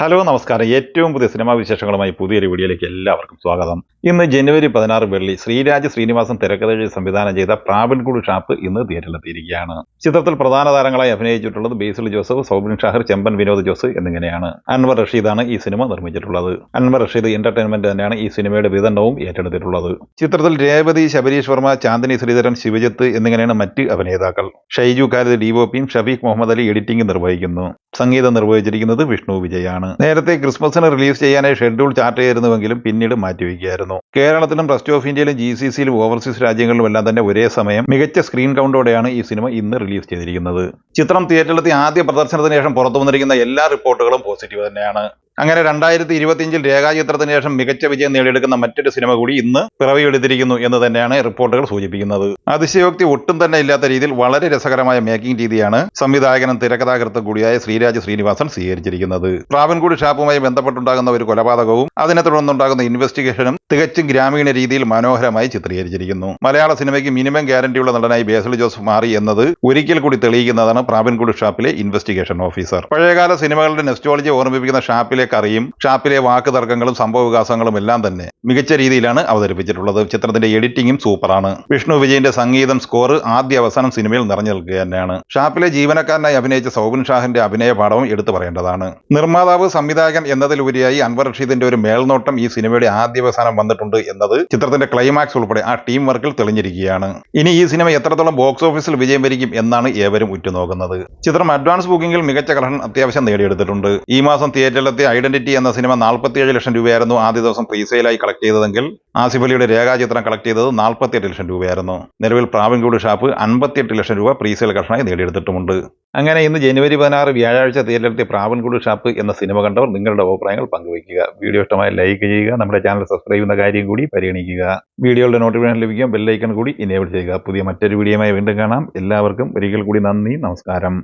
Hello നമസ്കാരം. ഏറ്റവും പുതിയ സിനിമാ വിശേഷങ്ങളുമായി പുതിയൊരു വീഡിയോയിലേക്ക് എല്ലാവർക്കും സ്വാഗതം. ഇന്ന് ജനുവരി പതിനാറ് വെള്ളി ശ്രീരാജ് ശ്രീനിവാസൻ തിരക്കഥ സംവിധാനം ചെയ്ത പ്രാവൻകൂട് ഷാപ്പ് ഇന്ന് തിയേറ്ററിലെത്തിയിരിക്കുകയാണ്. ചിത്രത്തിൽ പ്രധാന താരങ്ങളായി അഭിനയിച്ചിട്ടുള്ളത് ബേസിൽ ജോസഫ് സൗബിൻ ഷാഹിർ ചെമ്പൻ വിനോദ് ജോസ് എന്നിങ്ങനെയാണ് അൻവർ റഷീദാണ് ഈ സിനിമ നിർമ്മിച്ചിട്ടുള്ളത്. അൻവർ റഷീദ് എന്റർടൈൻമെന്റ് തന്നെയാണ് ഈ സിനിമയുടെ വിതരണവും ഏറ്റെടുത്തിട്ടുള്ളത്. ചിത്രത്തിൽ രേവതി ശബരീഷ് വർമ്മ ചാന്ദിനി ശ്രീധരൻ ശിവജിത്ത് എന്നിങ്ങനെയാണ് മറ്റ് അഭിനേതാക്കൾ. ഷൈജു ഖാലിദ് ഡിഒപിയും ഷഫീഖ് മുഹമ്മദ് അലി എഡിറ്റിംഗ് നിർവഹിക്കുന്നു. സംഗീതം നിർവഹിച്ചിരിക്കുന്നത് വിഷ്ണു വിജയാണ്. നേരത്തെ ക്രിസ്മസിന് റിലീസ് ചെയ്യാനായി ഷെഡ്യൂൾ ചാർട്ട് ചെയ്തിരുന്നുവെങ്കിലും പിന്നീട് മാറ്റിവെക്കുകയായിരുന്നു. കേരളത്തിലും റെസ്റ്റ് ഓഫ് ഇന്ത്യയിലും ജി സി സിയിലും ഓവർസീസ് രാജ്യങ്ങളിലും എല്ലാം തന്നെ ഒരേ സമയം മികച്ച സ്ക്രീൻ കൗണ്ടോടെയാണ് ഈ സിനിമ ഇന്ന് റിലീസ് ചെയ്തിരിക്കുന്നത്. ചിത്രം തിയേറ്ററിലെത്തി ആദ്യ പ്രദർശനത്തിന് ശേഷം പുറത്തു വന്നിരിക്കുന്ന എല്ലാ റിപ്പോർട്ടുകളും പോസിറ്റീവ് തന്നെയാണ്. അങ്ങനെ രണ്ടായിരത്തി ഇരുപത്തിയഞ്ചിൽ രേഖാചിത്രത്തിന് ശേഷം മികച്ച വിജയം നേടിയെടുക്കുന്ന മറ്റൊരു സിനിമ കൂടി ഇന്ന് പിറവിയെടുത്തിരിക്കുന്നു എന്ന് തന്നെയാണ് റിപ്പോർട്ടുകൾ സൂചിപ്പിക്കുന്നത്. അതിശയോക്തി ഒട്ടും തന്നെ ഇല്ലാത്ത രീതിയിൽ വളരെ രസകരമായ മേക്കിംഗ് രീതിയാണ് സംവിധായകനും തിരക്കഥാകൃത്തും കൂടിയായ ശ്രീരാജ് ശ്രീനിവാസൻ സ്വീകരിച്ചിരിക്കുന്നത്. പ്രാവൻകൂട് ഷാപ്പുമായി ബന്ധപ്പെട്ടുണ്ടാകുന്ന ഒരു കൊലപാതകവും അതിനെ തുടർന്നുണ്ടാകുന്ന ഇൻവെസ്റ്റിഗേഷനും തികച്ചും ഗ്രാമീണ രീതിയിൽ മനോഹരമായി ചിത്രീകരിച്ചിരിക്കുന്നു. മലയാള സിനിമയ്ക്ക് മിനിമം ഗ്യാരണ്ടിയുള്ള നടനായി ബേസൽ ജോസഫ് മാറി എന്നത് ഒരിക്കൽ കൂടി തെളിയിക്കുന്നതാണ് പ്രാവൻകൂട് ഷാപ്പിലെ ഇൻവെസ്റ്റിഗേഷൻ ഓഫീസർ പഴയകാല സിനിമകളുടെ നെസ്റ്റോളജി ഓർമ്മിപ്പിക്കുന്ന ഷാപ്പിലെ കറിയും ഷാപ്പിലെ വാക്ക് തർക്കങ്ങളും സംഭവ വികാസങ്ങളും എല്ലാം തന്നെ മികച്ച രീതിയിലാണ് അവതരിപ്പിച്ചിട്ടുള്ളത്. ചിത്രത്തിന്റെ എഡിറ്റിംഗും സൂപ്പറാണ്. വിഷ്ണു വിജയന്റെ സംഗീതം സ്കോർ ആദ്യ അവസാനം സിനിമയിൽ നിറഞ്ഞു നിൽക്കുക തന്നെയാണ്. ഷാപ്പിലെ ജീവനക്കാരനായി അഭിനയിച്ച സൗബിൻ ഷാഹിന്റെ അഭിനയ പാഠവും എടുത്തു പറയേണ്ടതാണ്. നിർമ്മാതാവ് സംവിധായകൻ എന്നതിലുപരിയായി അൻവർ റഷീദിന്റെ ഒരു മേൽനോട്ടം ഈ സിനിമയുടെ ആദ്യ അവസാനം വന്നിട്ടുണ്ട് എന്നത് ചിത്രത്തിന്റെ ക്ലൈമാക്സ് ഉൾപ്പെടെ ആ ടീം വർക്കിൽ തെളിഞ്ഞിരിക്കുകയാണ്. ഇനി ഈ സിനിമ എത്രത്തോളം ബോക്സ് ഓഫീസിൽ വിജയം വരിക്കും എന്നാണ് ഏവരും ഉറ്റുനോക്കുന്നത്. ചിത്രം അഡ്വാൻസ് ബുക്കിംഗിൽ മികച്ച കളക്ഷൻ അത്യാവശ്യം നേടിയെടുത്തിട്ടുണ്ട്. ഈ മാസം തിയേറ്ററിലെത്തിയ ഐഡന്റിറ്റി എന്ന സിനിമ നാൽപ്പത്തിയേഴ് ലക്ഷം രൂപയായിരുന്നു ആദ്യ ദിവസം പ്രീസെയിലായി കളക്ട് ചെയ്തതെങ്കിൽ ആസിഫ് അലിയുടെ രേഖാചിത്രം കളക്ട് ചെയ്തത് നാൽപ്പത്തിയെട്ട് ലക്ഷം രൂപയായിരുന്നു. നിലവിൽ പ്രാവൻകൂട് ഷാപ്പ് അൻപത്തിയെട്ട് ലക്ഷം രൂപ പ്രീസെയിൽ കളക്ഷനായി നേടിയെടുത്തിട്ടുമുണ്ട്. അങ്ങനെ ഇന്ന് ജനുവരി പതിനാറ് വ്യാഴാഴ്ച തിയേറ്ററിലെത്തിയ പ്രാവൻകൂട് ഷാപ്പ് എന്ന സിനിമ കണ്ടവർ നിങ്ങളുടെ അഭിപ്രായങ്ങൾ പങ്കുവയ്ക്കുക. വീഡിയോ ഇഷ്ടമായി ലൈക്ക് ചെയ്യുക നമ്മുടെ ചാനൽ സബ്സ്ക്രൈബ് ചെയ്യുന്ന കാര്യം കൂടി പരിഗണിക്കുക. വീഡിയോയുടെ നോട്ടിഫിക്കേഷൻ ലഭിക്കാൻ ബെല്ലൈക്കൺ കൂടി ഇനേബിൾ ചെയ്യുക. പുതിയ മറ്റൊരു വീഡിയോയുമായി വീണ്ടും കാണാം. എല്ലാവർക്കും ഒരിക്കൽ കൂടി നന്ദി നമസ്കാരം.